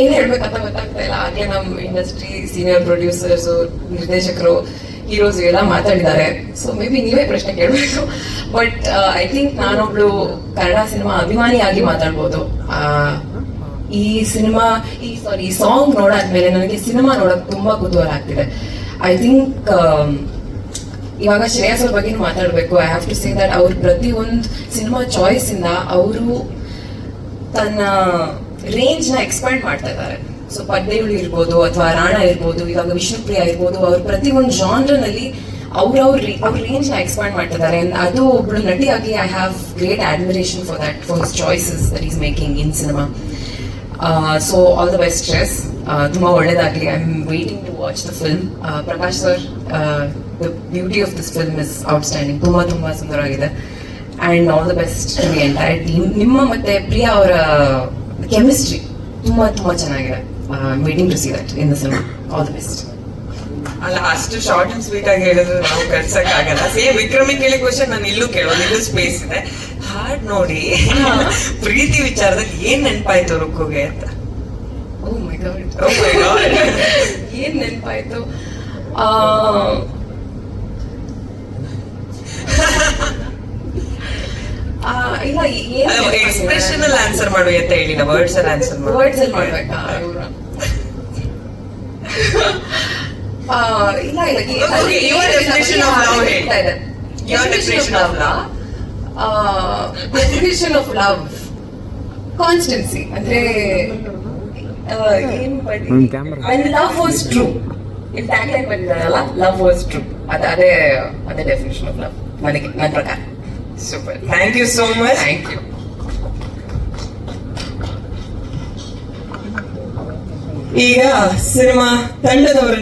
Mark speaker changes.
Speaker 1: ಏನ್ ಹೇಳ್ಬೇಕಂತ ಗೊತ್ತಾಗ್ತಾ ಇಲ್ಲ. ಹಾಗೆ ನಮ್ ಇಂಡಸ್ಟ್ರಿ ಸೀನಿಯರ್ ಪ್ರೊಡ್ಯೂಸರ್ಸ್ ನಿರ್ದೇಶಕರು ಹೀರೋಸ್ ಎಲ್ಲ ಮಾತಾಡಿದ್ದಾರೆ. ಸೊ ಮೇ ಬಿ ನೀವೇ ಪ್ರಶ್ನೆ ಕೇಳಬೇಕು. ಬಟ್ ಐ ಥಿಂಕ್ ನಾನೊಬ್ಳು ಕನ್ನಡ ಸಿನಿಮಾ ಅಭಿಮಾನಿಯಾಗಿ ಮಾತಾಡ್ಬೋದು. ಈ ಸಿನಿಮಾ, ಈ ಸಾರಿ ಈ ಸಾಂಗ್ ನೋಡಾದ್ಮೇಲೆ ನನಗೆ ಸಿನಿಮಾ ನೋಡಕ್ ತುಂಬಾ ಕುತೂಹಲ ಆಗ್ತಿದೆ. ಐ ಥಿಂಕ್ ಇವಾಗ ಶ್ರೇಯಸ್ ಅವ್ರ ಬಗ್ಗೆ ಮಾತಾಡ್ಬೇಕು. I have to say that ಅವ್ರ ಪ್ರತಿ ಒಂದು ಸಿನಿಮಾ ಚಾಯ್ಸ್ ಇಂದ ಅವರು ತನ್ನ ರೇಂಜ್ನ ಎಕ್ಸ್ಪ್ಯಾಂಡ್ ಮಾಡ್ತಾ ಇದ್ದಾರೆ. ಸೊ ಪದ್ಯಗಳು ಇರ್ಬೋದು ಅಥವಾ ರಾಣ ಇರ್ಬೋದು, ಇವಾಗ ವಿಷ್ಣುಪ್ರಿಯ ಇರ್ಬೋದು, ಅವ್ರ ಪ್ರತಿ ಒಂದು ಜಾನ್ರನಲ್ಲಿ ಅವ್ರವ್ರ ಅವ್ರ ರೇಂಜ್ನ ಎಕ್ಸ್ಪ್ಯಾಂಡ್ ಮಾಡ್ತಿದ್ದಾರೆ ಅದು ಒಬ್ಳು ನಟಿಯಾಗಿ I have great admiration for that for choices that is making in cinema so all the best stress ತುಂಬಾ ಒಳ್ಳೇದಾಗಲಿ. I am waiting to watch the film Prakash sir the beauty of this film is outstanding ತುಂಬಾ ತುಂಬಾ ಸುಂದರವಾಗಿದೆ. And all the best to entire team ನಿಮ್ಮ ಮತ್ತೆ ಪ್ರಿಯಾ ಅವರ chemistry ತುಂಬಾ ತುಂಬಾ ಚೆನ್ನಾಗಿದೆ. Meeting to see that in the cinema all the best
Speaker 2: ಅಲ್ಲ ಅಷ್ಟು ಶಾರ್ಟ್ ಅಂಡ್ ಸ್ವೀಟ್ ಆಗಿ ಹೇಳಿದ್ರೆ ನಾವು ಕಳ್ಸಕ್ ಆಗಲ್ಲ ಸೇಮ್ ವಿಕ್ರಮಿ ಕೇಳಿ ಕ್ವಶನ್ ನಾನು ಇಲ್ಲೂ ಕೇಳೋದು ಇಲ್ಲೂ ಸ್ಪೇಸ್ ಇದೆ. ಹಾಡ್ ನೋಡಿ ಪ್ರೀತಿ ವಿಚಾರದಲ್ಲಿ ಏನ್ ನೆನಪಾಯ್ತು ರುಕ್ಕುಗೆ ಅಂತ?
Speaker 1: ಓ ಮೈ ಗಾಡ್
Speaker 2: ಓ ಮೈ ಗಾಡ್
Speaker 1: ಏನ್ ನೆನಪಾಯ್ತು ಇಲ್ಲ ಏನ್
Speaker 2: ಎಕ್ಸ್ಪ್ರೆಷನ್ ಅಲ್ಲಿ ಆನ್ಸರ್ ಮಾಡು ಅಂತ ಹೇಳಿಲ್ಲ ವರ್ಡ್ಸ್ ಅಲ್ಲಿ ಆನ್ಸರ್ ಮಾಡು.
Speaker 1: ವರ್ಡ್ಸ್ ಅಲ್ಲಿ ಮಾಡ್ಬೇಕಾ? ಆ, ಇಲ್ಲ ಇಲ್ಲ
Speaker 2: ಯುವರ್ ಡೆಫಿನೇಷನ್ ಆಫ್ ಲವ್
Speaker 1: ಹೇಳ್ತಾ ಇದೆ.
Speaker 2: Your of love.
Speaker 1: Definition of love constancy ಅಂದ್ರೆ ಏನ್
Speaker 3: ಹ್ಮ್,
Speaker 1: ಲವ್ ವಾಸ್ ಟ್ರೂ ಇಲ್ಲಿ ಟ್ಯಾಗ್ ಲೈನ್ ಬಂದಿದ್ದಾರಲ್ಲ ಲವ್ ವಾಸ್ ಟ್ರೂ ಅದ ಅದೇ ಅದೇ ಡೆಫಿನೇಷನ್ ಆಫ್ ಲವ್ ನನಗೆ ನನ್ನ ಪ್ರಕಾರ.
Speaker 2: super thank you so much
Speaker 1: thank you
Speaker 2: ಈಗ ಸಿನಿಮಾ ತಂಡದವರನ್ನ